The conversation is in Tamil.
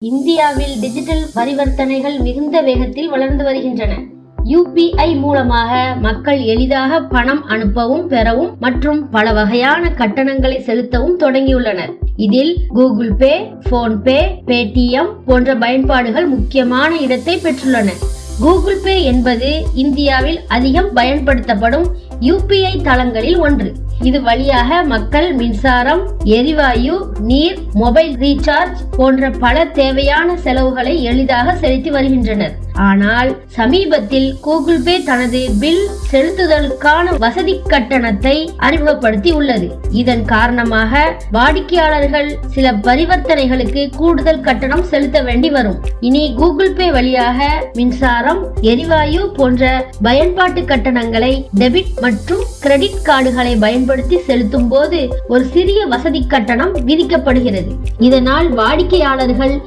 இந்தியாவில் டிஜிட்டல் பரிவர்த்தனைகள் மிகுந்த வேகத்தில் வளர்ந்து வருகின்றன. யூபிஐ மூலமாக மக்கள் எளிதாக பணம் அனுப்பவும் பெறவும் மற்றும் பல வகையான கட்டணங்களை செலுத்தவும் தொடங்கியுள்ளனர். இதில் கூகுள் பே போன்பே பேடிஎம் போன்ற பயன்பாடுகள் முக்கியமான இடத்தை பெற்றுள்ளன. கூகுள் பே என்பது இந்தியாவில் அதிகம் பயன்படுத்தப்படும் யூபிஐ தளங்களில் ஒன்று. இது வழியாக மக்கள் மின்சாரம் எரிவாயு நீர் மொபைல் ரீசார்ஜ் போன்ற பல தேவையான செலவுகளை எளிதாக செலுத்தி வருகின்றனர். ஆனால் சமீபத்தில் கூகுள் பே தனது பில் செலுத்துதலுக்கான வசதி கட்டணத்தை அறிமுகப்படுத்தி உள்ளது. இதன் காரணமாக வாடிக்கையாளர்கள் சில பரிவர்த்தனைகளுக்கு கூடுதல் கட்டணம் செலுத்த வேண்டி வரும். இனி கூகுள் பே வழியாக மின்சாரம் எரிவாயு போன்ற பயன்பாட்டு கட்டணங்களை டெபிட் மற்றும் கிரெடிட் கார்டுகளை பயன்படுத்தி செலுத்தும் போது ஒரு சிறிய வசதி கட்டணம் விதிக்கப்படுகிறது. இதனால் வாடிக்கையாளர்கள்